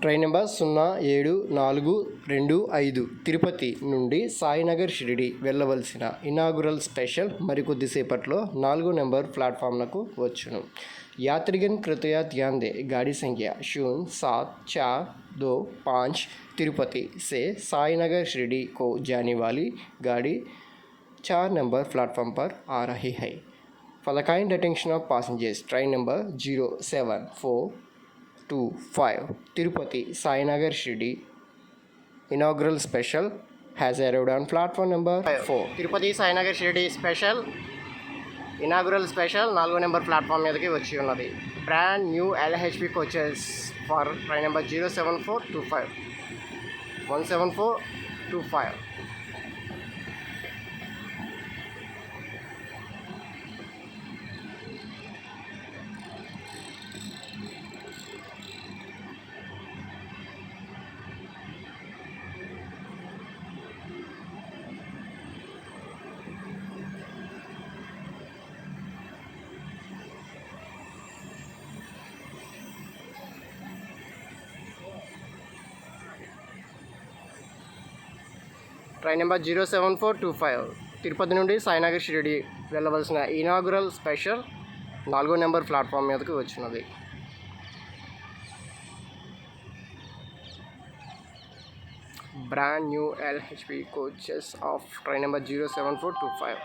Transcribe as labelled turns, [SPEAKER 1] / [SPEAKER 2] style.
[SPEAKER 1] Train number సున్నా ఏడు నాలుగు రెండు ఐదు తిరుపతి నుండి సాయినగర్ షిరిడి వెళ్ళవలసిన ఇనాగురల్ స్పెషల్ మరికొద్దిసేపట్లో నాలుగో నెంబర్ ప్లాట్ఫామ్లకు వచ్చును यात्रीगण कृपया ध्यान दें गाड़ी संख्या शून्य सात चार दो पाँच तिरुपति से साई नगर शिरडी को जाने वाली गाड़ी चार नंबर प्लेटफॉर्म पर आ रही है For the kind attention of passengers, train number 07425 Tirupati Sainagar Shirdi inaugural special has arrived on platform number 4. Tirupati Sainagar Shirdi special inaugural special నాలుగో నెంబర్ ప్లాట్ఫామ్ మీదకి వచ్చి ఉన్నది. Brand new LHP coaches for train number zero seven four two five. One seven four two five. Train number zero seven four two five. Tirupati నుండి సాయినగర్ షిరిడి వెళ్ళవలసిన inaugural special నాలుగో number platform మీదకి వచ్చినది. Brand new LHP coaches of train number zero seven four two five.